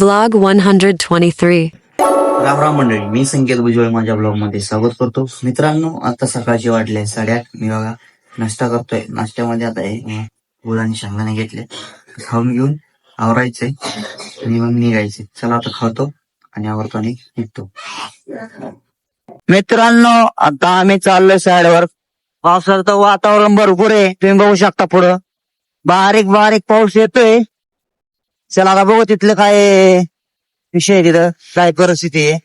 Vlog 123. Ram Ram मंडळी मी संकेत भुजबळ माझ्या ब्लॉगमध्ये स्वागत करतो. मित्रांनो आता सकाळचे वाटले साडेआठ. मी बघा नाश्ता करतोय. नाश्त्यामध्ये आता हे गुळ आणि शेंगदाणे घेतले. खाऊन घेऊन आवरायचंय आणि मग निघायचे. चला आता खातो आणि आवरतो आणि निघतो. मित्रांनो आता आम्ही चाललोय साईडवर पावसाचं वातावरण भरपूर आहे. तुम्ही बघू शकता पुढं. बारीक बारीक पाऊस येतोय. चला आता बघू तिथलं काय विषय आहे तिथं काय परिस्थिती आहे.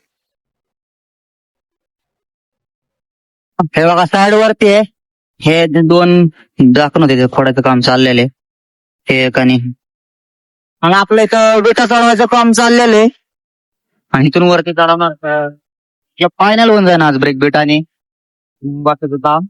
हे बघा साईड वरती आहे. हे दोन दाखवून होते ते खोड्याचं काम चाललेले हे एक आणि आणि आपलं इथं विटा चढवायचं काम चाललेलं आहे. आणि इथून वरती चढवणार फायनल होऊन जाईल आज ब्रेक बीट आणि बाकीचं काम.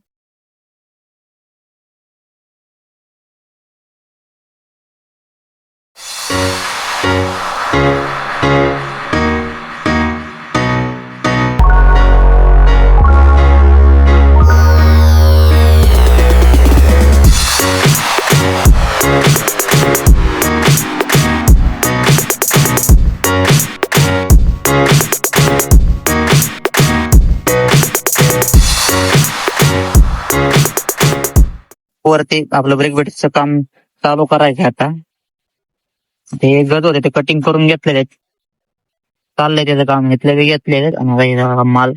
वरती आपलं ब्रेक बीटचं काम चालू करायचं आता. ते गज होते ते कटिंग करून घेतलेले चाललंय त्याचं काम घेतले घेतलेले आणि माल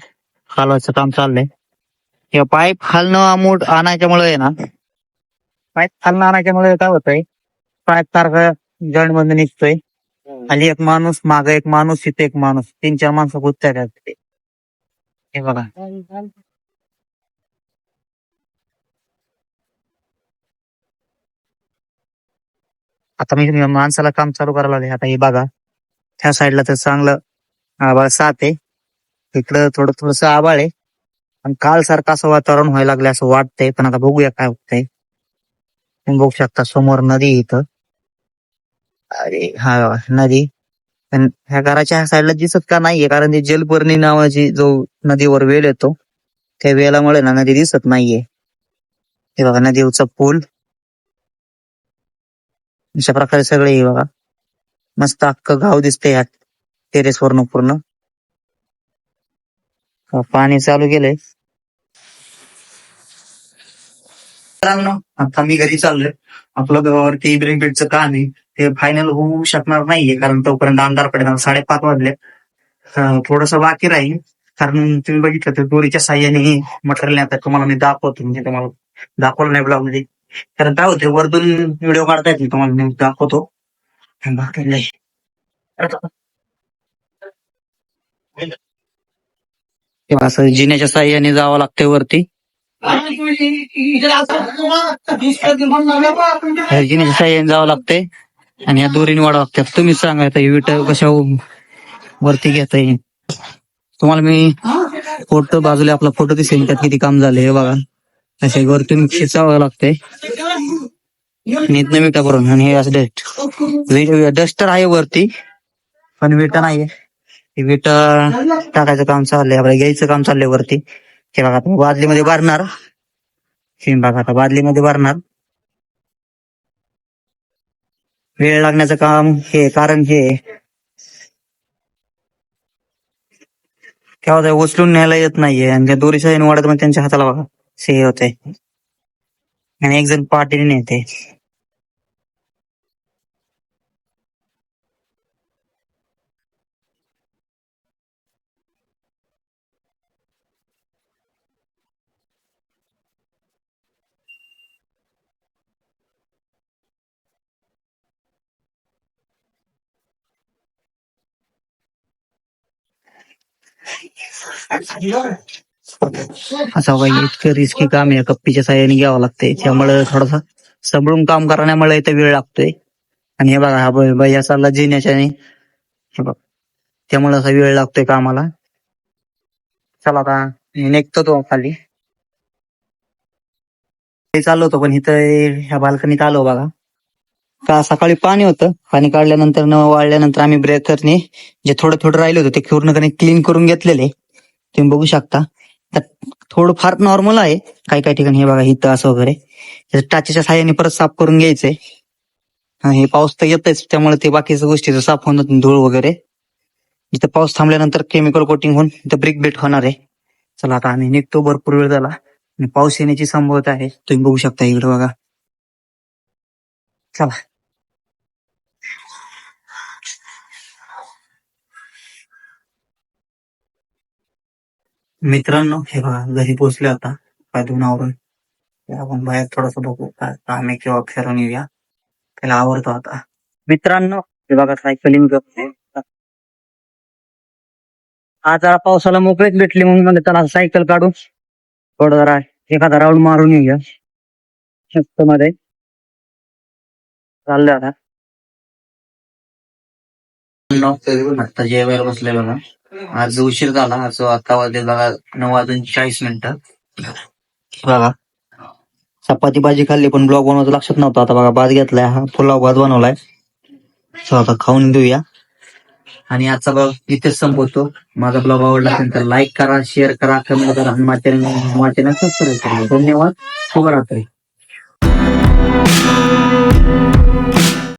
खालवायचं काम चाललंय. हे पाईप खालनं मूठ आणायच्यामुळे आहे ना. पाईप खालनं आणायच्यामुळे काय होतंय? पाईप सारखं जॉईंटमध्ये निघतोय खाली एक माणूस माग एक माणूस इथे एक माणूस. तीन चार माणसं गुंततात हे बघा. आता मी माणसाला काम चालू करायला लागले. आता हे बघा. त्या साईडला तर चांगलं आबाळ साथ आहे. इकडं थोडं थोडस आबाळ आहे. पण काल सारखं असं वातावरण व्हायला लागलं असं वाटतंय. पण आता बघूया काय होतंय. तुम्ही बघू शकता समोर नदी आहे इथं. अरे हा नदी. पण ह्या घराच्या ह्या साईडला दिसत का नाहीये? कारण ती जलपर्णी नावाची जो नदीवर वेल येतो त्या वेलामुळे ना नदी दिसत नाहीये. हे बघा नदीवरचा पूल. अशा प्रकारे सगळे हे बघा. मस्त अख्खं गाव दिसतंय ह्या टेरेस वरनं पूर्ण. पाणी चालू केलंय. मित्रांनो आता मी घरी चाललोय. आपलं गावावरती ब्रेक बेडचं काम आहे. ते फायनल होऊ शकणार नाहीये कारण तोपर्यंत अंधार पडेल. साडेपाच वाजले. थोडस बाकी राहील. कारण तुम्ही बघितलं तर दोरीच्या साह्याने मटेरियल आता तुम्हाला मी दाखवतो. म्हणजे तुम्हाला दाखवलं नाही ब्लॉगमध्ये. कारण काय होते वरतून व्हिडिओ काढता येतील तुम्हाला मी दाखवतो. बाकी असं जिन्याच्या साह्याने जावं लागतंय वरती. जिन्याच्या साह्याने जावं लागतंय. आणि या दोरीने वाढावं लागते तुम्ही सांगायचं विट कशा वरती घेता येईल तुम्हाला मी फोटो बाजूला आपला फोटो दिसेल त्यात किती काम झाले हे बघा. असे वरतून खेचावं लागतंय. आणि विटा करून आणि हे असं डस्ट डस्टर आहे वरती पण विटा नाहीये. ही टाकायचं काम चाललंय. आपलं घ्यायचं काम चाललंय वरती. हे बघा आता बादलीमध्ये भरणार. हे बघा आता बादलीमध्ये भरणार. वेळ लागण्याचं काम हे कारण हे. तेव्हा ते उचलून न्यायला येत नाहीये आणि त्या दोरी साईन वाढत मग त्यांच्या हाताला बघा. से होते। आणि एक जण पाठीने नेते असं काही इतकं रिस्की काम आहे. कप्पीच्या साह्याने घ्यावं लागतंय. त्यामुळे थोडस सांभाळून काम करण्यामुळे इथं वेळ लागतोय. आणि हे बघा हा भैया चालला जिन्याच्याने हे बघ त्यामुळे असा वेळ लागतोय कामाला. चला आता मी निघतो तो खाली. ते चाललो होतो पण इथं ह्या बाल्कनीत आलो बघा. का सकाळी पाणी होतं. पाणी काढल्यानंतर न वाळल्यानंतर आम्ही ब्रेकरने जे थोडं थोडं राहिलं होतं ते पूर्णपणे क्लीन करून घेतलेले. तुम्ही बघू शकता. थोडंफार फार नॉर्मल आहे. काही काही ठिकाणी हे बघा इथं असं वगैरे. टाचेच्या साह्याने परत साफ करून घ्यायचंय. हे पाऊस तर येतच त्यामुळे ते बाकीच्या गोष्टी साफ होणार धूळ वगैरे. इथं पाऊस थांबल्यानंतर केमिकल कोटिंग होऊन इथं ब्रिक बेट होणार आहे. चला आता आम्ही निघतो भरपूर वेळ झाला. आणि पाऊस येण्याची संभवता आहे. तुम्ही बघू शकता इकडे बघा. चला. मित्रांनो हे बघा घरी पोहोचले आता काय धुवून आवरून. आपण बाहेर थोडस बघू काय काम आहे किंवा फिरून येऊया. त्याला आवडतो आता. मित्रांनो हे बघा सायकलिंग आज जरा पावसाला मोकळीच भेटली म्हणून म्हणजे त्याला सायकल काढून थोडं जरा एखादा राऊंड मारून येऊया. शक्त मध्ये. चाललंय आता. आता जेवायला बसले बघा. आज उशीर झाला आज आता वाजले बघा नऊ वाजून चाळीस मिनिटं. बघा. चपाती भाजी खाल्ली पण ब्लॉग बनवायचं लक्षात नव्हतं. आता बघा भात घेतलाय हा पुलाव भात बनवलाय. सो आता खाऊन घेऊया. आणि आजचा ब्लॉग इथेच संपवतो. माझा ब्लॉग आवडला असेल तर लाईक करा शेअर करा कमेंट करा. आणि माझ्या माझ्या सबस्क्राईब करा. धन्यवाद. शुभरात्री.